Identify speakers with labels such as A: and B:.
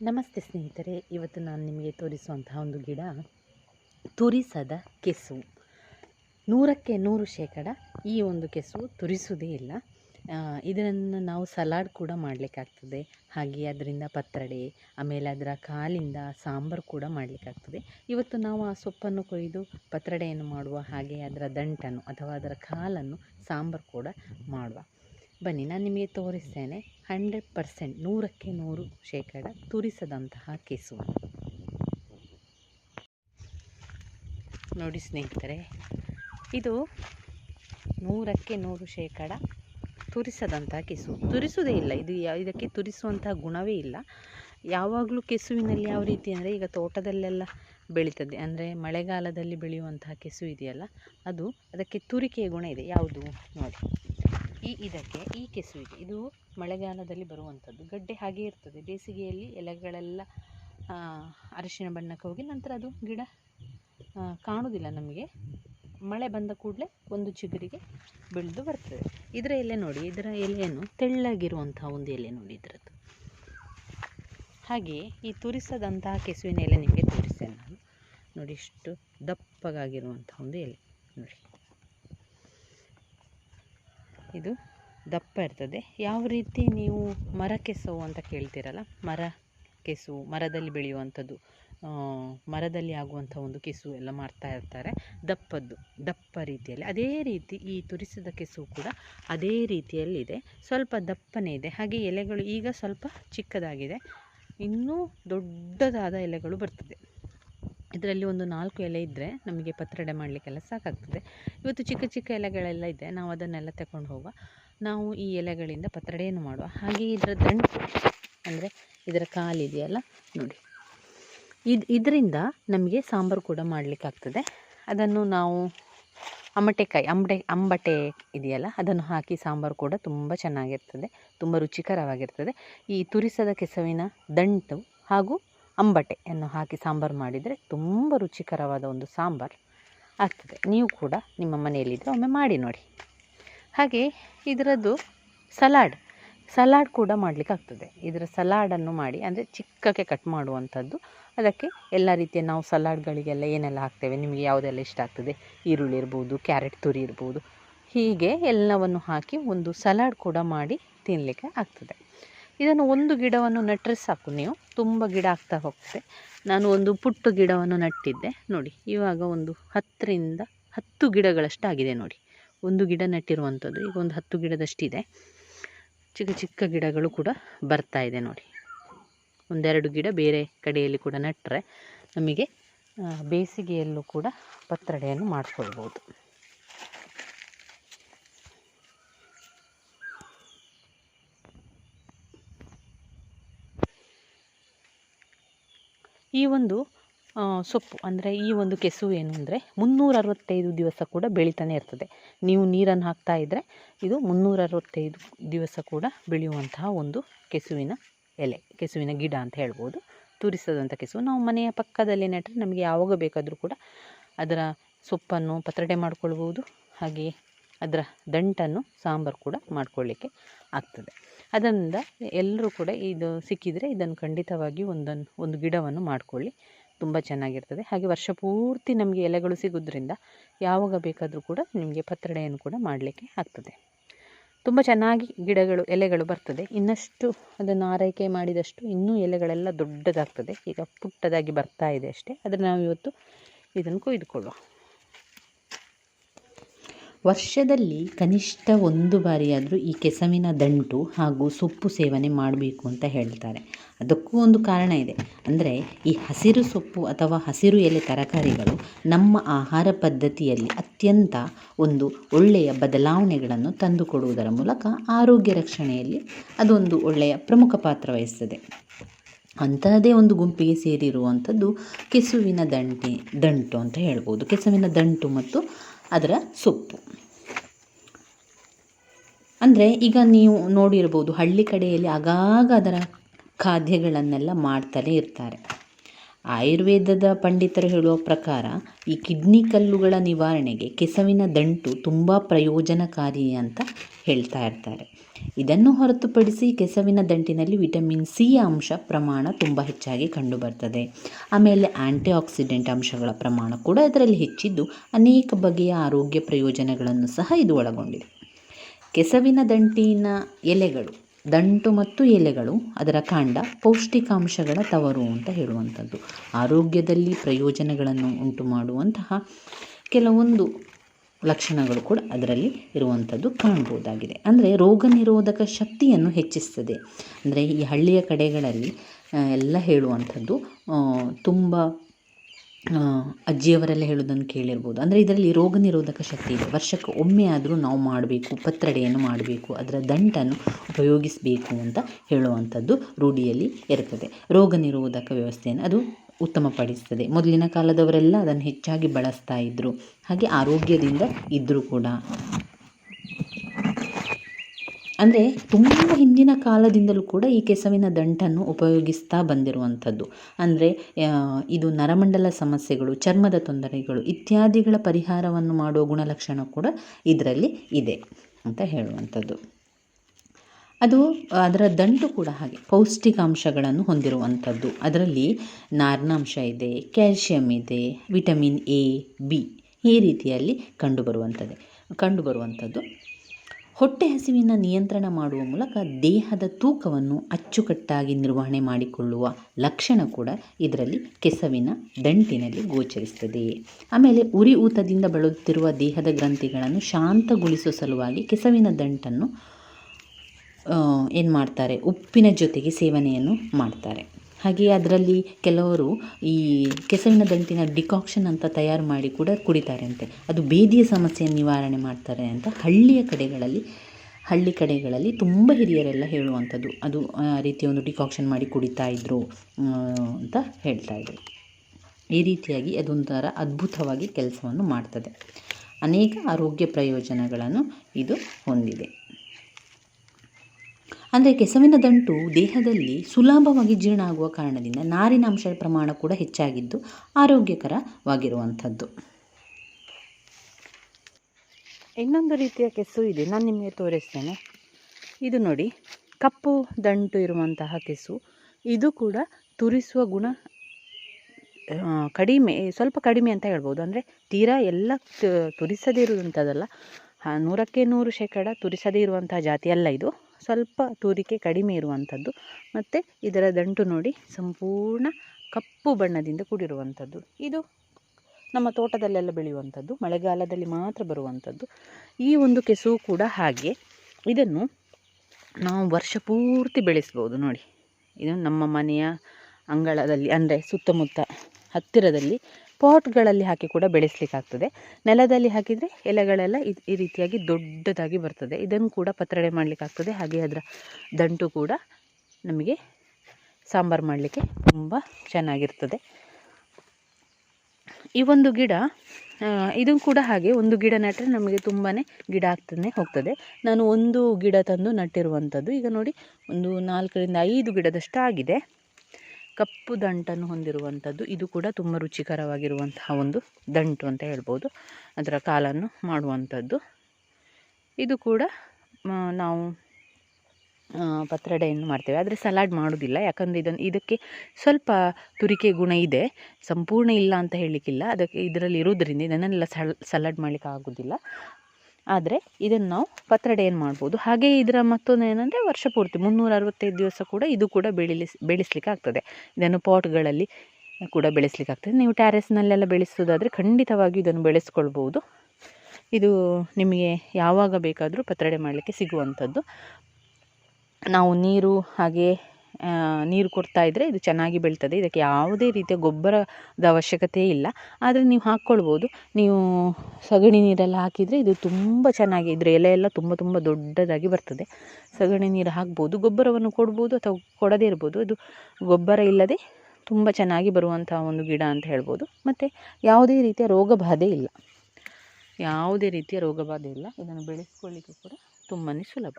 A: ನಮಸ್ತೆ ಸ್ನೇಹಿತರೆ, ಇವತ್ತು ನಾನು ನಿಮಗೆ ತೋರಿಸುವಂತಹ ಒಂದು ಗಿಡ, ತುರಿಸದ ಕೆಸು. ನೂರಕ್ಕೆ ನೂರು ಶೇಕಡ ಈ ಒಂದು ಕೆಸು ತುರಿಸುವುದೇ ಇಲ್ಲ. ಇದನ್ನು ನಾವು ಸಲಾಡ್ ಕೂಡ ಮಾಡಲಿಕ್ಕಾಗ್ತದೆ. ಹಾಗೆ ಅದರಿಂದ ಪತ್ರಡೆ, ಆಮೇಲೆ ಅದರ ಕಾಲಿಂದ ಸಾಂಬಾರು ಕೂಡ ಮಾಡಲಿಕ್ಕಾಗ್ತದೆ. ಇವತ್ತು ನಾವು ಆ ಸೊಪ್ಪನ್ನು ಕೊಯ್ದು ಪತ್ರಡೆಯನ್ನು ಮಾಡುವ ಹಾಗೆ ಅದರ ದಂಟನ್ನು ಅಥವಾ ಅದರ ಕಾಲನ್ನು ಸಾಂಬಾರು ಕೂಡ ಮಾಡುವ. ಬನ್ನಿ, ನಾನು ನಿಮಗೆ ತೋರಿಸ್ತೇನೆ. ಹಂಡ್ರೆಡ್ ಪರ್ಸೆಂಟ್ ನೂರಕ್ಕೆ ನೂರು ಶೇಕಡ ತುರಿಸದಂತಹ ಕೆಸು. ನೋಡಿ ಸ್ನೇಹಿತರೆ, ಇದು ನೂರಕ್ಕೆ ನೂರು ಶೇಕಡ ತುರಿಸದಂತಹ ಕೆಸು. ತುರಿಸುವುದೇ ಇಲ್ಲ, ಇದು ಇದಕ್ಕೆ ತುರಿಸುವಂತಹ ಗುಣವೇ ಇಲ್ಲ. ಯಾವಾಗಲೂ ಕೆಸುವಿನಲ್ಲಿ ಯಾವ ರೀತಿ ಅಂದರೆ, ಈಗ ತೋಟದಲ್ಲೆಲ್ಲ ಬೆಳೀತದೆ. ಅಂದರೆ ಮಳೆಗಾಲದಲ್ಲಿ ಬೆಳೆಯುವಂತಹ ಕೆಸು ಇದೆಯಲ್ಲ, ಅದು ಅದಕ್ಕೆ ತುರಿಕೆಯ ಗುಣ ಇದೆ. ಯಾವುದು? ನೋಡಿ. ಈ ಇದಕ್ಕೆ, ಈ ಕೆಸುವಿಗೆ, ಇದು ಮಳೆಗಾಲದಲ್ಲಿ ಬರುವಂಥದ್ದು. ಗಡ್ಡೆ ಹಾಗೆ ಇರ್ತದೆ. ಬೇಸಿಗೆಯಲ್ಲಿ ಎಲೆಗಳೆಲ್ಲ ಅರಿಶಿನ ಬಣ್ಣಕ್ಕೆ ಹೋಗಿ ನಂತರ ಅದು ಗಿಡ ಕಾಣುವುದಿಲ್ಲ ನಮಗೆ. ಮಳೆ ಬಂದ ಕೂಡಲೇ ಒಂದು ಚಿಗುರಿಗೆ ಬೆಳೆದು ಬರ್ತದೆ. ಇದರ ಎಲೆ ನೋಡಿ, ಇದರ ಎಲೆಯನ್ನು ತೆಳ್ಳಗಿರುವಂತಹ ಒಂದು ಎಲೆ ನೋಡಿ ಇದರದ್ದು. ಹಾಗೆಯೇ ಈ ತುರಿಸದಂತಹ ಕೆಸುವಿನ ಎಲೆ ನಿಮಗೆ ತೋರಿಸ್ತೇನೆ ನಾನು. ನೋಡಿ, ಇಷ್ಟು ದಪ್ಪಗಾಗಿರುವಂಥ ಒಂದು ಎಲೆ. ನೋಡಿ. ಇದು ದಪ್ಪ ಇರ್ತದೆ. ಯಾವ ರೀತಿ ನೀವು ಮರ ಕೆಸವು ಅಂತ ಕೇಳ್ತೀರಲ್ಲ? ಮರ ಕೆಸು, ಮರದಲ್ಲಿ ಬೆಳೆಯುವಂಥದ್ದು ಮರದಲ್ಲಿ ಆಗುವಂಥ ಒಂದು ಕೆಸು ಎಲ್ಲ ಮಾಡ್ತಾ ಇರ್ತಾರೆ. ದಪ್ಪದ್ದು, ದಪ್ಪ ರೀತಿಯಲ್ಲಿ. ಅದೇ ರೀತಿ ಈ ತುರಿಸಿದ ಕೆಸು ಕೂಡ ಅದೇ ರೀತಿಯಲ್ಲಿದೆ. ಸ್ವಲ್ಪ ದಪ್ಪನೇ ಇದೆ. ಹಾಗೆ ಎಲೆಗಳು ಈಗ ಸ್ವಲ್ಪ ಚಿಕ್ಕದಾಗಿದೆ. ಇನ್ನೂ ದೊಡ್ಡದಾದ ಎಲೆಗಳು ಬರ್ತದೆ. ಇದರಲ್ಲಿ ಒಂದು ನಾಲ್ಕು ಎಲೆ ಇದ್ದರೆ ನಮಗೆ ಪತ್ರೊಡೆ ಮಾಡಲಿಕ್ಕೆಲ್ಲ ಸಾಕಾಗ್ತದೆ. ಇವತ್ತು ಚಿಕ್ಕ ಚಿಕ್ಕ ಎಲೆಗಳೆಲ್ಲ ಇದೆ, ನಾವು ಅದನ್ನೆಲ್ಲ ತಗೊಂಡು ಹೋಗುವ. ನಾವು ಈ ಎಲೆಗಳಿಂದ ಪತ್ರಡೆಯನ್ನು ಮಾಡುವ. ಹಾಗೆ ಇದರ ದಂಟು ಅಂದರೆ ಇದರ ಕಾಲಿದೆಯಲ್ಲ ನೋಡಿ. ಇದು, ಇದರಿಂದ ನಮಗೆ ಸಾಂಬಾರು ಕೂಡ ಮಾಡಲಿಕ್ಕಾಗ್ತದೆ. ಅದನ್ನು ನಾವು ಅಂಬಟೆಕಾಯಿ ಅಂಬಟೆ ಅಂಬಟೆ ಇದೆಯಲ್ಲ, ಅದನ್ನು ಹಾಕಿ ಸಾಂಬಾರು ಕೂಡ ತುಂಬ ಚೆನ್ನಾಗಿರ್ತದೆ, ತುಂಬ ರುಚಿಕರವಾಗಿರ್ತದೆ. ಈ ತುರಿಸದ ಕೆಸವಿನ ದಂಟು ಹಾಗೂ ಅಂಬಟೆಯನ್ನು ಹಾಕಿ ಸಾಂಬಾರು ಮಾಡಿದರೆ ತುಂಬ ರುಚಿಕರವಾದ ಒಂದು ಸಾಂಬಾರು. ಆಗ್ತದೆ. ನೀವು ಕೂಡ ನಿಮ್ಮ ಮನೆಯಲ್ಲಿದ್ದರೆ ಒಮ್ಮೆ ಮಾಡಿ ನೋಡಿ. ಹಾಗೆ ಇದರದ್ದು ಸಲಾಡ್. ಸಲಾಡ್ ಕೂಡ ಮಾಡಲಿಕ್ಕೆ ಆಗ್ತದೆ. ಇದರ ಸಲಾಡನ್ನು ಮಾಡಿ, ಅಂದರೆ ಚಿಕ್ಕಕ್ಕೆ ಕಟ್ ಮಾಡುವಂಥದ್ದು. ಅದಕ್ಕೆ ಎಲ್ಲ ರೀತಿಯ ನಾವು ಸಲಾಡ್ಗಳಿಗೆಲ್ಲ ಏನೆಲ್ಲ ಹಾಕ್ತೇವೆ? ನಿಮಗೆ ಯಾವುದೆಲ್ಲ ಇಷ್ಟ ಆಗ್ತದೆ? ಈರುಳ್ಳಿ ಇರ್ಬೋದು, ಕ್ಯಾರೆಟ್ ತುರಿ ಇರ್ಬೋದು. ಹೀಗೆ ಎಲ್ಲವನ್ನು ಹಾಕಿ ಒಂದು ಸಲಾಡ್ ಕೂಡ ಮಾಡಿ ತಿನ್ನಲಿಕ್ಕೆ ಆಗ್ತದೆ. ಇದನ್ನು ಒಂದು ಗಿಡವನ್ನು ನೆಟ್ಟರೆ ಸಾಕು ನೀವು. ತುಂಬ ಗಿಡ ಆಗ್ತಾ ಹೋಗ್ತದೆ ನಾನು ಒಂದು ಪುಟ್ಟು ಗಿಡವನ್ನು ನಟ್ಟಿದ್ದೆ. ನೋಡಿ, ಇವಾಗ ಒಂದು ಹತ್ತರಿಂದ ಹತ್ತು ಗಿಡಗಳಷ್ಟು ಆಗಿದೆ ನೋಡಿ. ಒಂದು ಗಿಡ ನೆಟ್ಟಿರುವಂಥದ್ದು. ಈಗ ಒಂದು ಹತ್ತು ಗಿಡದಷ್ಟಿದೆ. ಚಿಕ್ಕ ಚಿಕ್ಕ ಗಿಡಗಳು ಕೂಡ ಬರ್ತಾ ಇದೆ ನೋಡಿ. ಒಂದೆರಡು ಗಿಡ ಬೇರೆ ಕಡೆಯಲ್ಲಿ ಕೂಡ ನೆಟ್ಟರೆ ನಮಗೆ ಬೇಸಿಗೆಯಲ್ಲೂ ಕೂಡ ಪತ್ರಡೆಯನ್ನು ಮಾಡಿಕೊಳ್ಬೋದು. ಈ ಒಂದು ಸೊಪ್ಪು ಅಂದರೆ ಈ ಒಂದು ಕೆಸು ಏನು ಅಂದರೆ ಮುನ್ನೂರ ಅರವತ್ತೈದು ದಿವಸ ಕೂಡ ಬೆಳೀತಾನೆ ಇರ್ತದೆ. ನೀವು ನೀರನ್ನು ಹಾಕ್ತಾ ಇದ್ದರೆ ಇದು ಮುನ್ನೂರ ಅರವತ್ತೈದು ದಿವಸ ಕೂಡ ಬೆಳೆಯುವಂತಹ ಒಂದು ಕೆಸುವಿನ ಎಲೆ, ಕೆಸುವಿನ ಗಿಡ ಅಂತ ಹೇಳ್ಬೋದು. ತುರಿಸದಂಥ ಕೆಸು. ನಾವು ಮನೆಯ ಪಕ್ಕದಲ್ಲಿ ನೆಟ್ಟರೆ ನಮಗೆ ಯಾವಾಗ ಬೇಕಾದರೂ ಕೂಡ ಅದರ ಸೊಪ್ಪನ್ನು ಪತ್ರೊಡೆ ಮಾಡ್ಕೊಳ್ಬೋದು. ಹಾಗೆಯೇ ಅದರ ದಂಟನ್ನು ಸಾಂಬಾರು ಕೂಡ ಮಾಡ್ಕೊಳ್ಳಿಕ್ಕೆ ಆಗ್ತದೆ. ಅದರಿಂದ ಎಲ್ಲರೂ ಕೂಡ ಇದು ಸಿಕ್ಕಿದರೆ ಇದನ್ನು ಖಂಡಿತವಾಗಿ ಒಂದನ್ನು ಒಂದು ಗಿಡವನ್ನು ಮಾಡಿಕೊಳ್ಳಿ. ತುಂಬ ಚೆನ್ನಾಗಿರ್ತದೆ. ಹಾಗೆ ವರ್ಷ ಪೂರ್ತಿ ನಮಗೆ ಎಲೆಗಳು ಸಿಗೋದ್ರಿಂದ ಯಾವಾಗ ಬೇಕಾದರೂ ಕೂಡ ನಿಮಗೆ ಪತ್ರಡೆಯನ್ನು ಕೂಡ ಮಾಡಲಿಕ್ಕೆ ಆಗ್ತದೆ. ತುಂಬ ಚೆನ್ನಾಗಿ ಗಿಡಗಳು, ಎಲೆಗಳು ಬರ್ತದೆ. ಇನ್ನಷ್ಟು ಅದನ್ನು ಆರೈಕೆ ಮಾಡಿದಷ್ಟು ಇನ್ನೂ ಎಲೆಗಳೆಲ್ಲ ದೊಡ್ಡದಾಗ್ತದೆ. ಈಗ ಪುಟ್ಟದಾಗಿ ಬರ್ತಾ ಇದೆ ಅಷ್ಟೇ. ಆದರೆ ನಾವು ಇವತ್ತು ಇದನ್ನು ಕೊಯ್ದುಕೊಳ್ಳುವ.
B: ವರ್ಷದಲ್ಲಿ ಕನಿಷ್ಠ ಒಂದು ಬಾರಿಯಾದರೂ ಈ ಕೆಸವಿನ ದಂಟು ಹಾಗೂ ಸೊಪ್ಪು ಸೇವನೆ ಮಾಡಬೇಕು ಅಂತ ಹೇಳ್ತಾರೆ. ಅದಕ್ಕೂ ಒಂದು ಕಾರಣ ಇದೆ. ಅಂದರೆ ಈ ಹಸಿರು ಸೊಪ್ಪು ಅಥವಾ ಹಸಿರು ಎಲೆ ತರಕಾರಿಗಳು ನಮ್ಮ ಆಹಾರ ಪದ್ಧತಿಯಲ್ಲಿ ಅತ್ಯಂತ ಒಂದು ಒಳ್ಳೆಯ ಬದಲಾವಣೆಗಳನ್ನು ತಂದುಕೊಡುವುದರ ಮೂಲಕ ಆರೋಗ್ಯ ರಕ್ಷಣೆಯಲ್ಲಿ ಅದೊಂದು ಒಳ್ಳೆಯ ಪ್ರಮುಖ ಪಾತ್ರ ವಹಿಸ್ತದೆ. ಅಂತಹದೇ ಒಂದು ಗುಂಪಿಗೆ ಸೇರಿರುವಂಥದ್ದು ಕೆಸುವಿನ ದಂಟಿ, ದಂಟು ಅಂತ ಹೇಳ್ಬೋದು. ಕೆಸುವಿನ ದಂಟು ಮತ್ತು ಅದರ ಸೊಪ್ಪು. ಅಂದರೆ ಈಗ ನೀವು ನೋಡಿರ್ಬೋದು ಹಳ್ಳಿ ಕಡೆಯಲ್ಲಿ ಆಗಾಗ ಅದರ ಖಾದ್ಯಗಳನ್ನೆಲ್ಲ ಮಾಡ್ತಲೇ ಇರ್ತಾರೆ. ಆಯುರ್ವೇದದ ಪಂಡಿತರು ಹೇಳುವ ಪ್ರಕಾರ, ಈ ಕಿಡ್ನಿ ಕಲ್ಲುಗಳ ನಿವಾರಣೆಗೆ ಕೆಸವಿನ ದಂಟು ತುಂಬ ಪ್ರಯೋಜನಕಾರಿ ಅಂತ ಹೇಳ್ತಾ ಇರ್ತಾರೆ. ಇದನ್ನು ಹೊರತುಪಡಿಸಿ ಕೆಸವಿನ ದಂಟಿನಲ್ಲಿ ವಿಟಮಿನ್ ಸಿ ಅಂಶ ಪ್ರಮಾಣ ತುಂಬ ಹೆಚ್ಚಾಗಿ ಕಂಡುಬರ್ತದೆ. ಆಮೇಲೆ ಆ್ಯಂಟಿ ಆಕ್ಸಿಡೆಂಟ್ ಅಂಶಗಳ ಪ್ರಮಾಣ ಕೂಡ ಇದರಲ್ಲಿ ಹೆಚ್ಚಿದ್ದು ಅನೇಕ ಬಗೆಯ ಆರೋಗ್ಯ ಪ್ರಯೋಜನಗಳನ್ನು ಸಹ ಇದು ಒಳಗೊಂಡಿದೆ. ಕೆಸವಿನ ದಂಟಿನ ಎಲೆಗಳು ದಂಟು ಮತ್ತು ಎಲೆಗಳು, ಅದರ ಕಾಂಡ ಪೌಷ್ಟಿಕಾಂಶಗಳ ತವರು ಅಂತ ಹೇಳುವಂಥದ್ದು. ಆರೋಗ್ಯದಲ್ಲಿ ಪ್ರಯೋಜನಗಳನ್ನು ಉಂಟು ಮಾಡುವಂತಹ ಕೆಲವೊಂದು ಲಕ್ಷಣಗಳು ಕೂಡ ಅದರಲ್ಲಿ ಇರುವಂಥದ್ದು ಕಾಣ್ಬೋದಾಗಿದೆ. ಅಂದರೆ ರೋಗ ನಿರೋಧಕ ಶಕ್ತಿಯನ್ನು ಹೆಚ್ಚಿಸ್ತದೆ. ಅಂದರೆ ಈ ಹಳ್ಳಿಯ ಕಡೆಗಳಲ್ಲಿ ಎಲ್ಲ ಹೇಳುವಂಥದ್ದು ತುಂಬ ಅಜ್ಜಿಯವರೆಲ್ಲ ಹೇಳೋದನ್ನು ಕೇಳಿರ್ಬೋದು. ಅಂದರೆ ಇದರಲ್ಲಿ ರೋಗ ನಿರೋಧಕ ಶಕ್ತಿ ಇದೆ. ವರ್ಷಕ್ಕೆ ಒಮ್ಮೆ ಆದರೂ ನಾವು ಮಾಡಬೇಕು, ಪತ್ರೊಡೆಯನ್ನು ಮಾಡಬೇಕು, ಅದರ ದಂಟನ್ನು ಉಪಯೋಗಿಸಬೇಕು ಅಂತ ಹೇಳುವಂಥದ್ದು ರೂಢಿಯಲ್ಲಿ ಇರ್ತದೆ ರೋಗ ನಿರೋಧಕ ವ್ಯವಸ್ಥೆಯನ್ನು ಅದು ಉತ್ತಮಪಡಿಸ್ತದೆ. ಮೊದಲಿನ ಕಾಲದವರೆಲ್ಲ ಅದನ್ನು ಹೆಚ್ಚಾಗಿ ಬಳಸ್ತಾ ಇದ್ದರು ಹಾಗೆ ಆರೋಗ್ಯದಿಂದ ಇದ್ದರೂ ಕೂಡ. ಅಂದರೆ ತುಂಬ ಹಿಂದಿನ ಕಾಲದಿಂದಲೂ ಕೂಡ ಈ ಕೆಸವಿನ ದಂಟನ್ನು ಉಪಯೋಗಿಸ್ತಾ ಬಂದಿರುವಂಥದ್ದು. ಅಂದರೆ ಇದು ನರಮಂಡಲ ಸಮಸ್ಯೆಗಳು, ಚರ್ಮದ ತೊಂದರೆಗಳು ಇತ್ಯಾದಿಗಳ ಪರಿಹಾರವನ್ನು ಮಾಡುವ ಗುಣಲಕ್ಷಣ ಕೂಡ ಇದರಲ್ಲಿ ಇದೆ ಅಂತ ಹೇಳುವಂಥದ್ದು. ಅದು ಅದರ ದಂಟು ಕೂಡ ಹಾಗೆ, ಪೌಷ್ಟಿಕಾಂಶಗಳನ್ನು ಹೊಂದಿರುವಂಥದ್ದು. ಅದರಲ್ಲಿ ನಾರಿನಾಂಶ ಇದೆ, ಕ್ಯಾಲ್ಶಿಯಂ ಇದೆ, ವಿಟಮಿನ್ ಎ, ಬಿ ಈ ರೀತಿಯಲ್ಲಿ ಕಂಡುಬರುವಂಥದ್ದೇ, ಕಂಡುಬರುವಂಥದ್ದು. ಹೊಟ್ಟೆ ಹಸಿವಿನ ನಿಯಂತ್ರಣ ಮಾಡುವ ಮೂಲಕ ದೇಹದ ತೂಕವನ್ನು ಅಚ್ಚುಕಟ್ಟಾಗಿ ನಿರ್ವಹಣೆ ಮಾಡಿಕೊಳ್ಳುವ ಲಕ್ಷಣ ಕೂಡ ಇದರಲ್ಲಿ ಕೆಸವಿನ ದಂಟಿನಲ್ಲಿ ಗೋಚರಿಸುತ್ತದೆ ಆಮೇಲೆ ಉರಿ ಊತದಿಂದ ಬಳಲುತ್ತಿರುವ ದೇಹದ ಗ್ರಂಥಿಗಳನ್ನು ಶಾಂತಗೊಳಿಸುವ ಸಲುವಾಗಿ ಕೆಸವಿನ ದಂಟನ್ನು ಏನು ಮಾಡ್ತಾರೆ ಉಪ್ಪಿನ ಜೊತೆಗೆ ಸೇವನೆಯನ್ನು ಮಾಡ್ತಾರೆ. ಹಾಗೆಯೇ ಅದರಲ್ಲಿ ಕೆಲವರು ಈ ಕೆಸವಿನ ದಂಟಿನ ಡಿಕಾಕ್ಷನ್ ಅಂತ ತಯಾರು ಮಾಡಿ ಕೂಡ ಕುಡಿತಾರಂತೆ. ಅದು ಬೇದಿಯ ಸಮಸ್ಯೆ ನಿವಾರಣೆ ಮಾಡ್ತಾರೆ ಅಂತ ಹಳ್ಳಿಯ ಕಡೆಗಳಲ್ಲಿ, ಹಳ್ಳಿ ಕಡೆಗಳಲ್ಲಿ ತುಂಬ ಹಿರಿಯರೆಲ್ಲ ಹೇಳುವಂಥದ್ದು. ಅದು ಆ ರೀತಿಯ ಒಂದು ಡಿಕಾಕ್ಷನ್ ಮಾಡಿ ಕುಡಿತಾ ಇದ್ದರು ಅಂತ ಹೇಳ್ತಾ ಇದ್ದರು ಈ ರೀತಿಯಾಗಿ ಅದೊಂಥರ ಅದ್ಭುತವಾಗಿ ಕೆಲಸವನ್ನು ಮಾಡ್ತದೆ. ಅನೇಕ ಆರೋಗ್ಯ ಪ್ರಯೋಜನಗಳನ್ನು ಇದು ಹೊಂದಿದೆ. ಅಂದರೆ ಕೆಸವಿನ ದಂಟು ದೇಹದಲ್ಲಿ ಸುಲಭವಾಗಿ ಜೀರ್ಣ ಆಗುವ ಕಾರಣದಿಂದ ನಾರಿನಾಂಶದ ಪ್ರಮಾಣ ಕೂಡ ಹೆಚ್ಚಾಗಿದ್ದು ಆರೋಗ್ಯಕರವಾಗಿರುವಂಥದ್ದು.
A: ಇನ್ನೊಂದು ರೀತಿಯ ಕೆಸು ಇದೆ. ನಾನು ನಿಮಗೆ ತೋರಿಸ್ತೇನೆ. ಇದು ನೋಡಿ, ಕಪ್ಪು ದಂಟು ಇರುವಂತಹ ಕೆಸು. ಇದು ಕೂಡ ತುರಿಸುವ ಗುಣ ಕಡಿಮೆ, ಸ್ವಲ್ಪ ಕಡಿಮೆ ಅಂತ ಹೇಳ್ಬೋದು. ಅಂದರೆ ತೀರಾ ಎಲ್ಲ ತುರಿಸದೇ ಇರುವಂಥದ್ದಲ್ಲ ನೂರಕ್ಕೆ ನೂರು ಶೇಕಡ ತುರಿಸದೇ ಇರುವಂತಹ ಜಾತಿಯಲ್ಲ ಇದು. ಸ್ವಲ್ಪ ತೂರಿಕೆ ಕಡಿಮೆ ಇರುವಂಥದ್ದು ಮತ್ತು ಇದರ ದಂಟು ನೋಡಿ ಸಂಪೂರ್ಣ ಕಪ್ಪು ಬಣ್ಣದಿಂದ ಕೂಡಿರುವಂಥದ್ದು. ಇದು ನಮ್ಮ ತೋಟದಲ್ಲೆಲ್ಲ ಬೆಳೆಯುವಂಥದ್ದು, ಮಳೆಗಾಲದಲ್ಲಿ ಮಾತ್ರ ಬರುವಂಥದ್ದು. ಈ ಒಂದು ಕೆಸುವು ಕೂಡ ಹಾಗೆ. ಇದನ್ನು ನಾವು ವರ್ಷ ಪೂರ್ತಿ ಬೆಳೆಸ್ಬೋದು ನೋಡಿ. ಇದು ನಮ್ಮ ಮನೆಯ ಅಂಗಳದಲ್ಲಿ, ಅಂದರೆ ಸುತ್ತಮುತ್ತ ಹತ್ತಿರದಲ್ಲಿ ಪಾಟ್ಗಳಲ್ಲಿ ಹಾಕಿ ಕೂಡ ಬೆಳೆಸಲಿಕ್ಕಾಗ್ತದೆ. ನೆಲದಲ್ಲಿ ಹಾಕಿದರೆ ಎಲೆಗಳೆಲ್ಲ ಈ ರೀತಿಯಾಗಿ ದೊಡ್ಡದಾಗಿ ಬರ್ತದೆ. ಇದನ್ನು ಕೂಡ ಪತ್ರೊಡೆ ಮಾಡಲಿಕ್ಕಾಗ್ತದೆ. ಹಾಗೆ ಅದರ ದಂಟು ಕೂಡ ನಮಗೆ ಸಾಂಬಾರು ಮಾಡಲಿಕ್ಕೆ ತುಂಬ ಚೆನ್ನಾಗಿರ್ತದೆ. ಈ ಒಂದು ಗಿಡ ಇದು ಕೂಡ ಹಾಗೆ ಒಂದು ಗಿಡ ನೆಟ್ಟರೆ ನಮಗೆ ತುಂಬಾ ಗಿಡ ಆಗ್ತಾನೆ ಹೋಗ್ತದೆ. ನಾನು ಒಂದು ಗಿಡ ತಂದು ನಟ್ಟಿರುವಂಥದ್ದು. ಈಗ ನೋಡಿ, ಒಂದು ನಾಲ್ಕರಿಂದ ಐದು ಗಿಡದಷ್ಟು ಆಗಿದೆ ಕಪ್ಪು ದಂಟನ್ನು ಹೊಂದಿರುವಂಥದ್ದು. ಇದು ಕೂಡ ತುಂಬ ರುಚಿಕರವಾಗಿರುವಂತಹ ಒಂದು ದಂಟು ಅಂತ ಹೇಳ್ಬೋದು. ಅದರ ಕಾಲನ್ನು ಮಾಡುವಂಥದ್ದು. ಇದು ಕೂಡ ನಾವು ಪತ್ರಡೆಯನ್ನು ಮಾಡ್ತೇವೆ. ಆದರೆ ಸಲಾಡ್ ಮಾಡೋದಿಲ್ಲ ಯಾಕಂದರೆ ಇದನ್ನು ಇದಕ್ಕೆ ಸ್ವಲ್ಪ ತುರಿಕೆ ಗುಣ ಇದೆ. ಸಂಪೂರ್ಣ ಇಲ್ಲ ಅಂತ ಹೇಳಲಿಕ್ಕಿಲ್ಲ. ಅದಕ್ಕೆ ಇದರಲ್ಲಿ ಇರೋದ್ರಿಂದ ಇದನ್ನೆಲ್ಲ ಸಲಾಡ್ ಮಾಡಲಿಕ್ಕೆ ಆಗೋದಿಲ್ಲ ಆದರೆ ಇದನ್ನು ನಾವು ಪತ್ರೊಡೆಯನ್ನು ಮಾಡ್ಬೋದು? ಹಾಗೆ ಇದರ ಮತ್ತೊಂದು ಏನಂದರೆ ವರ್ಷ ಪೂರ್ತಿ ಮುನ್ನೂರ ಅರವತ್ತೈದು ದಿವಸ ಕೂಡ ಇದು ಕೂಡ ಬೆಳಿಲಿಸ್ ಬೆಳೆಸ್ಲಿಕ್ಕೆ ಆಗ್ತದೆ ಇದನ್ನು ಪಾಟ್ಗಳಲ್ಲಿ ಕೂಡ ಬೆಳೆಸ್ಲಿಕ್ಕೆ ಆಗ್ತದೆ ನೀವು ಟ್ಯಾರೆಸ್ನಲ್ಲೆಲ್ಲ ಬೆಳೆಸೋದಾದರೆ ಖಂಡಿತವಾಗಿಯೂ ಇದನ್ನು ಬೆಳೆಸ್ಕೊಳ್ಬೋದು. ಇದು ನಿಮಗೆ ಯಾವಾಗ ಬೇಕಾದರೂ ಪತ್ರಡೆ ಮಾಡಲಿಕ್ಕೆ ಸಿಗುವಂಥದ್ದು. ನಾವು ನೀರು ಹಾಗೆ ನೀರು ಕೊಡ್ತಾ ಇದ್ದರೆ ಇದು ಚೆನ್ನಾಗಿ ಬೆಳೀತದೆ. ಇದಕ್ಕೆ ಯಾವುದೇ ರೀತಿಯ ಗೊಬ್ಬರದ ಅವಶ್ಯಕತೆ ಇಲ್ಲ. ಆದರೆ ನೀವು ಹಾಕ್ಕೊಳ್ಬೋದು. ನೀವು ಸಗಣಿ ನೀರೆಲ್ಲ ಹಾಕಿದರೆ ಇದು ತುಂಬ ಚೆನ್ನಾಗಿ, ಇದರ ಎಲೆ ಎಲ್ಲ ತುಂಬ ತುಂಬ ದೊಡ್ಡದಾಗಿ ಬರ್ತದೆ. ಸಗಣಿ ನೀರು ಹಾಕ್ಬೋದು. ಗೊಬ್ಬರವನ್ನು ಕೊಡ್ಬೋದು ಅಥವಾ ಕೊಡದೇ ಇರ್ಬೋದು. ಇದು ಗೊಬ್ಬರ ಇಲ್ಲದೆ ತುಂಬ ಚೆನ್ನಾಗಿ ಬರುವಂಥ ಒಂದು ಗಿಡ ಅಂತ ಹೇಳ್ಬೋದು. ಮತ್ತು ಯಾವುದೇ ರೀತಿಯ ರೋಗ ಬಾಧೆ ಇಲ್ಲ. ಯಾವುದೇ ರೀತಿಯ ರೋಗ ಬಾಧೆ ಇಲ್ಲ. ಇದನ್ನು ಬೆಳೆಸ್ಕೊಳ್ಳಿಕ್ಕೆ ಕೂಡ ತುಂಬಾ ಸುಲಭ.